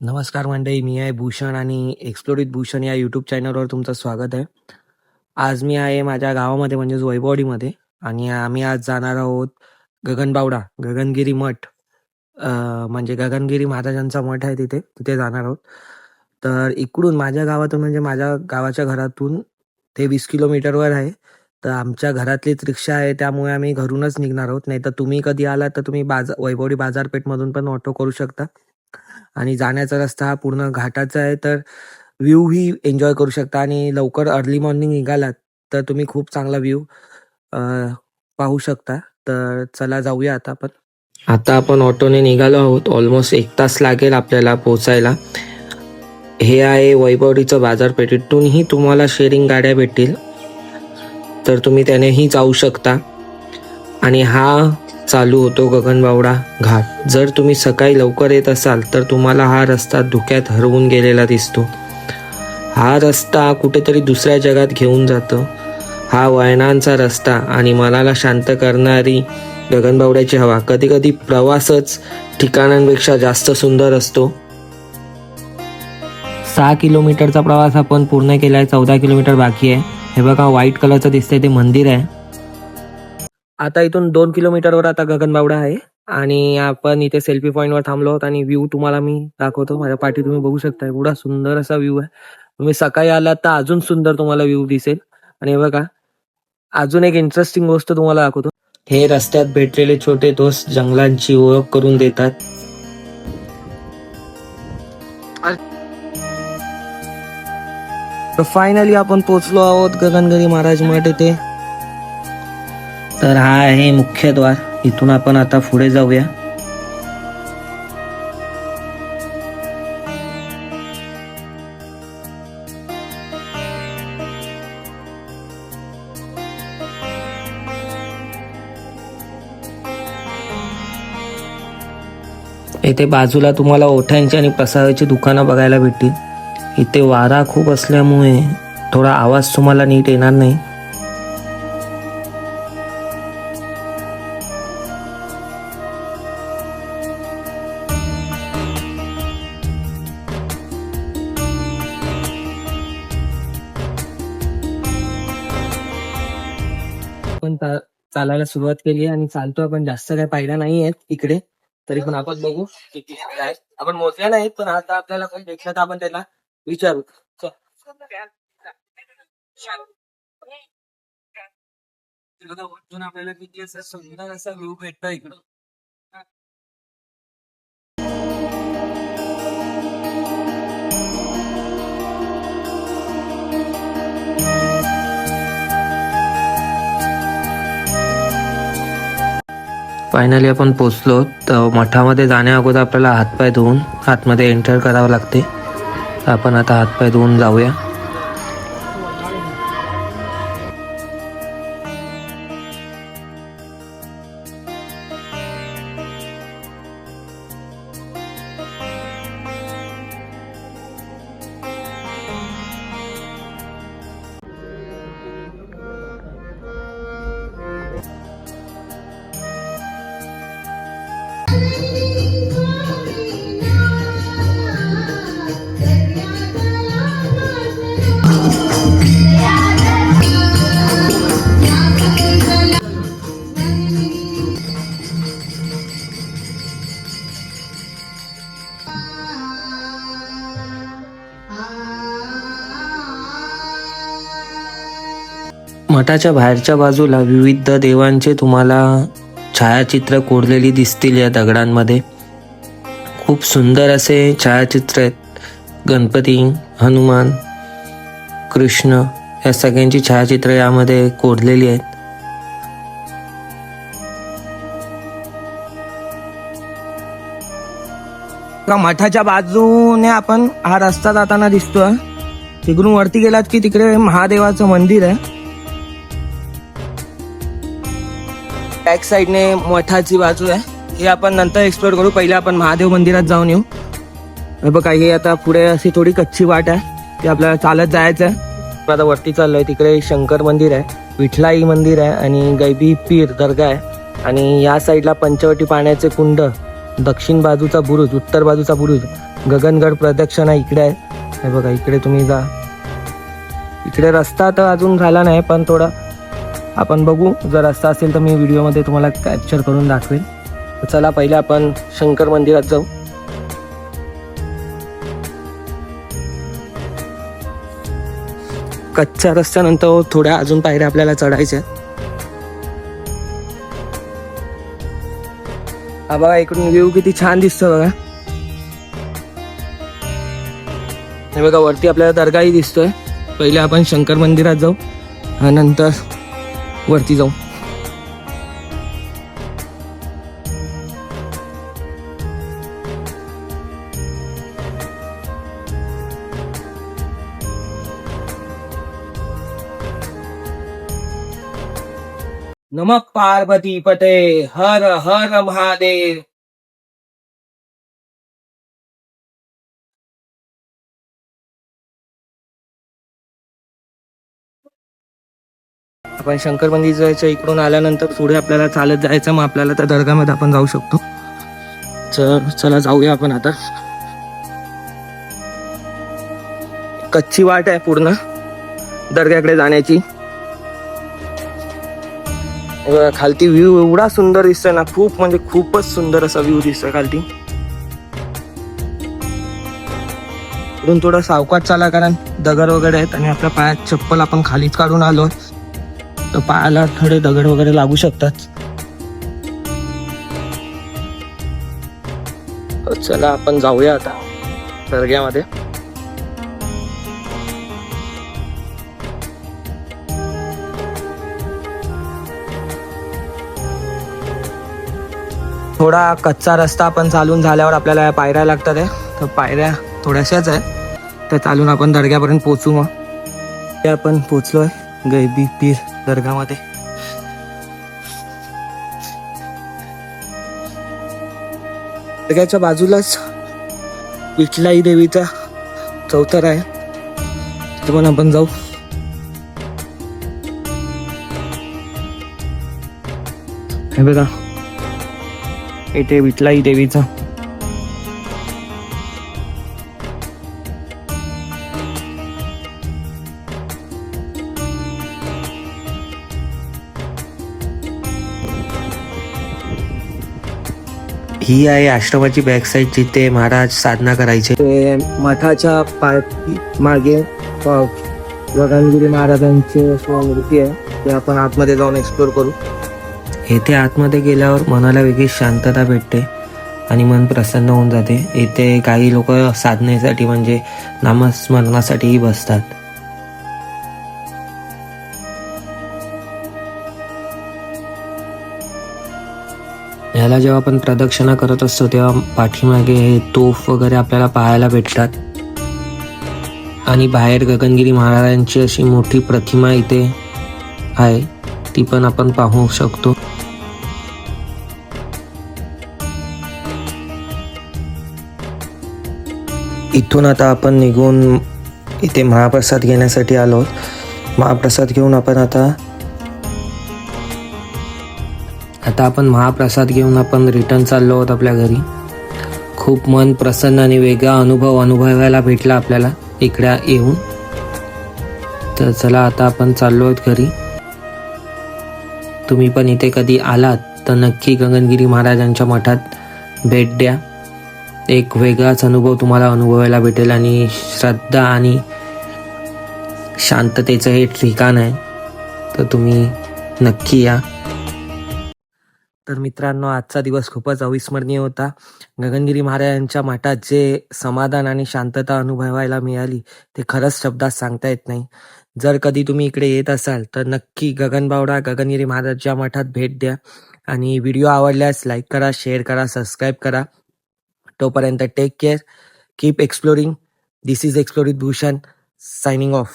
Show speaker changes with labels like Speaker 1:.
Speaker 1: नमस्कार मंडळी मी आहे भूषण आणि एक्सप्लोर विथ भूषण या यूट्यूब चॅनलवर तुमचं स्वागत आहे. आज मी आहे माझ्या गावामध्ये म्हणजेच वैभववाडीमध्ये आणि आम्ही आज जाणार आहोत गगनबावडा गगनगिरी मठ. म्हणजे गगनगिरी महाराजांचा मठ आहे तिथे तिथे जाणार आहोत. तर इकडून माझ्या गावातून म्हणजे माझ्या गावाच्या घरातून ते वीस किलोमीटरवर आहे. तर आमच्या घरातलीच रिक्षा आहे त्यामुळे आम्ही घरूनच निघणार आहोत. नाही तर तुम्ही कधी आलात तर तुम्ही बाजार वैभवडी बाजारपेठमधून पण ऑटो करू शकता. आणि जाण्याचा रस्ता हा पूर्ण घाटाचा आहे तर व्ह्यू ही एन्जॉय करू शकता. आणि लवकर अर्ली मॉर्निंग निघालात तर तुम्ही खूप चांगला व्ह्यू पाहू शकता. तर चला जाऊया आता आपण. आता आपण ऑटोने निघालो आहोत. ऑलमोस्ट एक तास लागेल आपल्याला पोचायला हे आहे वैभवडीचं बाजारपेठेतूनही तुम्हाला शेअरिंग गाड्या भेटतील. तर तुम्ही त्यानेही जाऊ शकता. आणि हा चालू होतो गगनबावडा घाट. जर तुम्ही सकाळी लवकर येत असाल तर तुम्हाला हा रस्ता धुक्यात हरवून गेलेला दिसतो. हा रस्ता कुठेतरी दुसऱ्या जगात घेऊन जातो. हा वळणांचा रस्ता आणि मनाला शांत करणारी गगनबावड्याची हवा कधी कधी प्रवासच ठिकाणांपेक्षा जास्त सुंदर असतो. सहा किलोमीटरचा प्रवास आपण पूर्ण केला आहे चौदा किलोमीटर बाकी आहे. हे बघा व्हाईट कलरचं दिसतंय ते मंदिर आहे. आता इथून दोन किलोमीटरवर आता गगनबावडा आहे. आणि आपण इथे सेल्फी पॉईंटवर थांबलो आहोत आणि व्ह्यू तुम्हाला मी दाखवतो. माझ्या पाठी तुम्ही बघू शकता एवढा सुंदर असा व्ह्यू आहे. तुम्ही सकाळी आलात तर अजून सुंदर तुम्हाला व्ह्यू दिसेल. आणि बघा अजून एक इंटरेस्टिंग गोष्ट तुम्हाला दाखवतो. हे रस्त्यात भेटलेले छोटे दोस्त जंगलांची ओळख करून देतात. फायनली आपण पोचलो आहोत गगनगिरी महाराज मठ येथे तर हा आहे मुख्य द्वार. इथून आपण आता पुढे जाऊया. इथे बाजूला तुम्हाला ओठ्यांची आणि प्रसादाची दुकानं बघायला भेटतील. इथे वारा खूप असल्यामुळे थोडा आवाज तुम्हाला नीट येणार नाही. आपण चालायला सुरुवात केली आणि चालतो आपण जास्त काही पाहिला नाही आहेत इकडे. तरी पण आपण बघू किती आहेत. आपण मोजल्या नाहीत पण आता आपल्याला काही भेटलं तर आपण त्याला विचारू. आपल्याला किती असं सुंदर असा व्ह्यू भेटतो इकडं. फायनली आपण पोचलो तर मठामध्ये जाण्या अगोदर आपल्याला हातपाय धुवून आतमध्ये एंटर करावं लागते. तर आपण आता हातपाय धुवून जाऊया. मठाच्या बाहेरच्या बाजूला विविध देवांचे तुम्हाला छायाचित्र कोरलेली दिसतील या दगडांमध्ये. खूप सुंदर असे छायाचित्र आहेत. गणपती हनुमान कृष्ण या सगळ्यांची छायाचित्र यामध्ये कोरलेली आहेत. मठाच्या बाजूने आपण हा रस्ता जाताना दिसतोय. तिकडून वरती गेलात की तिकडे महादेवाचं मंदिर आहे. बॅक साईडने मठाची बाजू आहे. हे आपण नंतर एक्सप्लोर करू. पहिले आपण महादेव मंदिरात जाऊन येऊ. हे बघा हे आता पुढे अशी थोडी कच्ची वाट आहे. ती आपल्याला चालत जायचं आहे आता वरती चाललोय तिकडे शंकर मंदिर आहे विठलाई मंदिर आहे आणि गैबी पीर दर्गा आहे. आणि या साईडला पंचवटी पाण्याचे कुंड दक्षिण बाजूचा बुरुज उत्तर बाजूचा बुरुज गगनगड प्रदक्षिणा इकडे आहे. हे बघा इकडे तुम्ही जा. इकडे रस्ता तर अजून झाला नाही पण थोडा आपण बघू. जर रस्ता असेल तर मी व्हिडिओमध्ये तुम्हाला कॅप्चर करून दाखवेन. चला पहिले आपण शंकर मंदिरात जाऊ. कच्च्या रस्त्यानंतर थोड्या अजून पायऱ्या आपल्याला चढायच्या हा बघा इकडून व्ह्यू किती छान दिसतो बघा. हे बघा वरती आपल्याला दर्गाही दिसतोय. पहिले आपण शंकर मंदिरात जाऊ. आणि नंतर वरती जाऊ. नमक पार्वती पते हर हर महादेव. आपण शंकर मंदिर जायचं इकडून आल्यानंतर पुढे आपल्याला चालत जायचं मग आपल्याला त्या दर्गामध्ये आपण जाऊ शकतो. तर चला जाऊया आपण आता. कच्ची वाट आहे पूर्ण दर्ग्याकडे जाण्याची. खालती व्ह्यू एवढा सुंदर दिसतोय ना खूप म्हणजे खूपच सुंदर असा व्ह्यू दिसतोय खालती. इकडून थोडं सावकाश चाला कारण दगड वगैरे आहेत आणि आपल्या पायात चप्पल आपण खालीच काढून आलो तर पायाला थोडे दगड वगैरे लागू शकतात. चला आपण जाऊया आता दर्ग्यामध्ये. थोडा कच्चा रस्ता आपण चालून झाल्यावर आपल्याला या पायऱ्या लागतात आहे. तर पायऱ्या थोड्याशाच आहेत. त्या चालून आपण दर्ग्यापर्यंत पोचू मग. ते आपण पोचलोय गैबी पीर. दर्गामध्ये दर्ग्याच्या बाजूलाच विठलाई देवीचा चौथर आहे. तिथे पण आपण जाऊ. हे बघा इथे विठलाई देवीचा ही आहे आश्रमाची बॅक साईड जिथे महाराज साधना करायचे. ते मठाच्या पाठी मागे गगनगिरी महाराजांची अशी मूर्ती आहे. ते आपण आतमध्ये जाऊन एक्सप्लोर करू. येथे आतमध्ये गेल्यावर मनाला वेगळी शांतता भेटते आणि मन प्रसन्न होऊन जाते. येथे काही लोक साधनेसाठी म्हणजे नामस्मरणासाठीही बसतात. ह्याला जेव्हा आपण प्रदक्षिणा करत असतो तेव्हा पाठीमागे हे तोफ वगैरे आपल्याला पाहायला भेटतात. आणि बाहेर गगनगिरी महाराजांची अशी मोठी प्रतिमा इथे आहे ती पण आपण पाहू शकतो. इथून आता आपण निघून इथे महाप्रसाद घेण्यासाठी आलो महाप्रसाद घेऊन आपण आता आता आपण महाप्रसाद घेऊन आपण रिटर्न चाललो आहोत आपल्या घरी. खूप मन प्रसन्न आणि वेगळा अनुभव अनुभवायला भेटला आपल्याला इकडे येऊन. तर चला आता आपण चाललो आहोत घरी. तुम्ही पण इथे कधी आलात तर नक्की गगनगिरी महाराजांच्या मठात भेट द्या. एक वेगळाच अनुभव तुम्हाला अनुभवायला भेटेल आणि श्रद्धा आणि शांततेचं हे ठिकाण आहे. तर तुम्ही नक्की या. तर मित्रांनो आजचा दिवस खूपच अविस्मरणीय होता. गगनगिरी महाराजांच्या मठात जे समाधान आणि शांतता अनुभवायला मिळाली ते खरंच शब्दात सांगता येत नाही. जर कधी तुम्ही इकडे येत असाल तर नक्की गगनबावडा गगनगिरी महाराजच्या मठात भेट द्या. आणि व्हिडिओ आवडल्यास लाईक करा शेअर करा सबस्क्राईब करा. तोपर्यंत take care keep exploring this is exploring Bhushan signing off